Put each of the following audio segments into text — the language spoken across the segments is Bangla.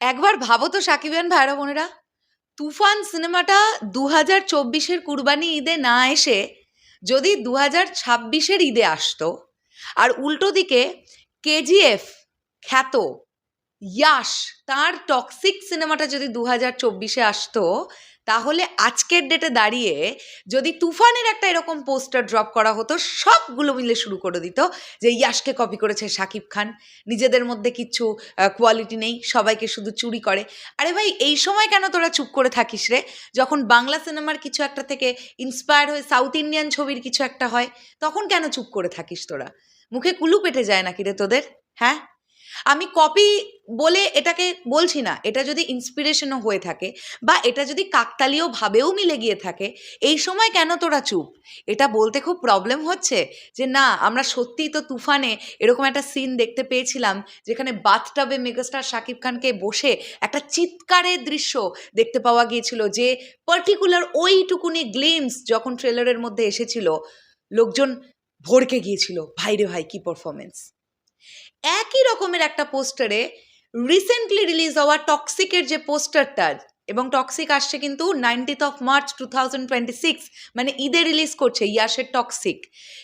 একবার ভাবো তো সাকিবিয়ান ভাইরা বোনেরা। তুফান সিনেমাটা দু হাজার চব্বিশের কুরবানি ঈদে না এসে যদি দু হাজার ছাব্বিশের ঈদে আসতো, আর উল্টো দিকে কেজিএফ খ্যাত ইয়াস তার টক্সিক সিনেমাটা যদি দু হাজার চব্বিশে আসতো তাহলে আজকের ডেটে দাঁড়িয়ে যদি তুফানের একটা এরকম পোস্টার ড্রপ করা হতো, সবগুলো মিলে শুরু করে দিত যে ইয়াশকে কপি করেছে শাকিব খান। নিজেদের মধ্যে কিচ্ছু কোয়ালিটি নেই, সবাইকে শুধু চুরি করে। আরে ভাই, এই সময় কেন তোরা চুপ করে থাকিস রে? যখন বাংলা সিনেমার কিছু একটা থেকে ইন্সপায়ার হয়ে সাউথ ইন্ডিয়ান ছবির কিছু একটা হয়, তখন কেন চুপ করে থাকিস তোরা? মুখে কুলু পেটে যায় নাকি রে তোদের? হ্যাঁ? আমি কপি বলে এটাকে বলছি না, এটা যদি ইন্সপিরেশনও হয়ে থাকে বা এটা যদি কাকতালীয় ভাবেও মিলে গিয়ে থাকে, এই সময় কেন তোরা চুপ? এটা বলতে খুব প্রবলেম হচ্ছে যে না, আমরা সত্যিই তো তুফানে এরকম একটা সিন দেখতে পেয়েছিলাম যেখানে বাথটাবে মেগাস্টার শাকিব খানকে বসে একটা চিৎকারের দৃশ্য দেখতে পাওয়া গিয়েছিল যে পার্টিকুলার ওইটুকুনি গ্লিমস যখন ট্রেলারের মধ্যে এসেছিল, লোকজন ভড়কে গিয়েছিল ভাইরে ভাই, কি পারফরমেন্স একই রকমের একটা পোস্টারে রিসেন্টলি রিলিজ হওয়া টক্সিকের যে পোস্টারটা, এবং টক্সিক আসছে কিন্তু nineteenth of March two thousand twenty six মানে ঈদে রিলিজ করছে ইয়াসের টক্সিক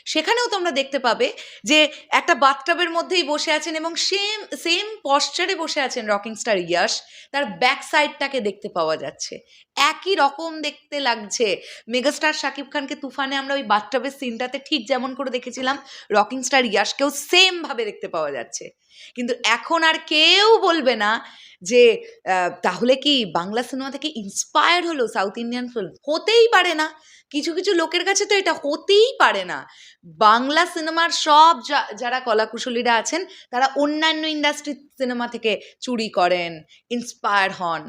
সেখানেও তোমরা দেখতে পাবে যে একটা বাথটাবের মধ্যেই বসে আছেন এবং সেম সেম পশ্চারে বসে আছেন রকিং স্টার ইয়াস। তার ব্যাক সাইডটাকে দেখতে পাওয়া যাচ্ছে। একই রকম দেখতে লাগছে। মেগাস্টার শাকিব খানকে তুফানে আমরা ওই বাথটাবের সিনটাতে ঠিক যেমন করে দেখেছিলাম, রকিং স্টার ইয়াসকেও সেমভাবে দেখতে পাওয়া যাচ্ছে। কিন্তু এখন আর কেউ বলবে না যে তাহলে কি বাংলা সিনেমা থেকে ইন্সপায়ার হলো সাউথ ইন্ডিয়ান ফিল্ম হতেই পারে না। কিছু কিছু লোকের কাছে তো এটা হতেই পারে না। বাংলা সিনেমার সব যারা কলাকুশলীরা আছেন, তারা অন্যান্য ইন্ডাস্ট্রি সিনেমা থেকে চুরি করেন ইন্সপায়ার হন।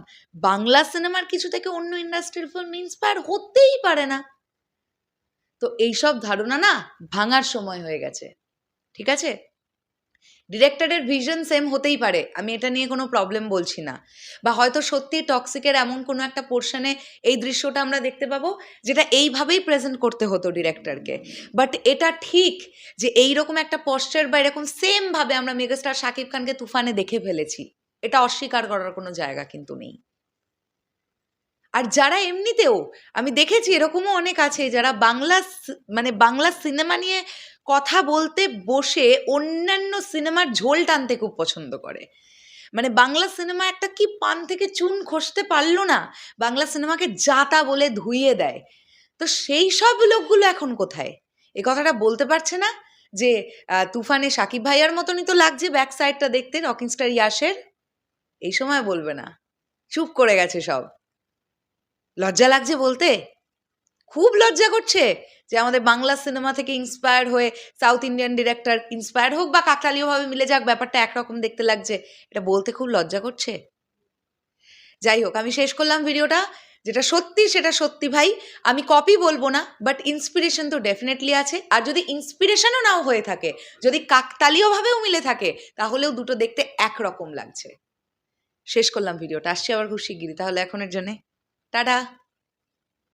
বাংলা সিনেমার কিছু থেকে অন্য ইন্ডাস্ট্রির ফিল্ম ইন্সপায়ার হতেই পারে না। তো এইসব ধারণা না ভাঙার সময় হয়ে গেছে। ঠিক আছে? ডিরেক্টরের ভিশন সেম হতেই পারে। আমি এটা নিয়ে কোনো প্রবলেম বলছি না। বা হয়তো সত্যি টক্সিকের এমন কোনো একটা পোর্শনে এই দৃশ্যটা আমরা দেখতে পাবো, যেটা এইভাবেই প্রেজেন্ট করতে হতো ডিরেক্টরকে বাট এটা ঠিক যে এই রকম একটা পশ্চার বা এরকম সেমভাবে আমরা মেগাস্টার শাকিব খানকে তুফানে দেখে ফেলেছি। এটা অস্বীকার করার কোনো জায়গা কিন্তু নেই। আর যারা এমনিতেও, আমি দেখেছি এরকমও অনেক আছে যারা বাংলা মানে বাংলা সিনেমা নিয়ে কথা বলতে বসে অন্যান্য সিনেমার ঝোল টানতে খুব পছন্দ করে। মানে বাংলা সিনেমা একটা কি পান থেকে চুন খসতে পারল না, বাংলা সিনেমাকে যাতা বলে ধুইয়ে দেয়। তো সেই সব লোকগুলো এখন কোথায়? এ কথাটা বলতে পারছে না যে তুফানে সাকিব ভাইয়ার মতনই তো লাগছে ব্যাক সাইডটা দেখতে, রকিং স্টার ইয়াসের? এই সময় বলবে না। চুপ করে গেছে সব। লজ্জা লাগছে বলতে? খুব লজ্জা করছে যে আমাদের বাংলা সিনেমা থেকে ইন্সপায়ার হয়ে সাউথ ইন্ডিয়ান ডিরেক্টর ইন্সপায়ার হোক বা কাকতালীয়ভাবে মিলে যাক, ব্যাপারটা একরকম দেখতে লাগছে, এটা বলতে খুব লজ্জা করছে। যাই হোক, আমি শেষ করলাম ভিডিওটা, যেটা সত্যি সেটা সত্যি ভাই, আমি কপি বলব না বাট ইন্সপিরেশন তো ডেফিনেটলি আছে, আর যদি ইন্সপিরেশনও নাও হয়ে থাকে, যদি কাকতালীয়ভাবেও মিলে থাকে, তাহলেও দুটো দেখতে একরকম লাগছে। শেষ করলাম ভিডিওটা, আসছি আবার খুব শিগগিরই, তাহলে এখনের জন্যে, টাটা!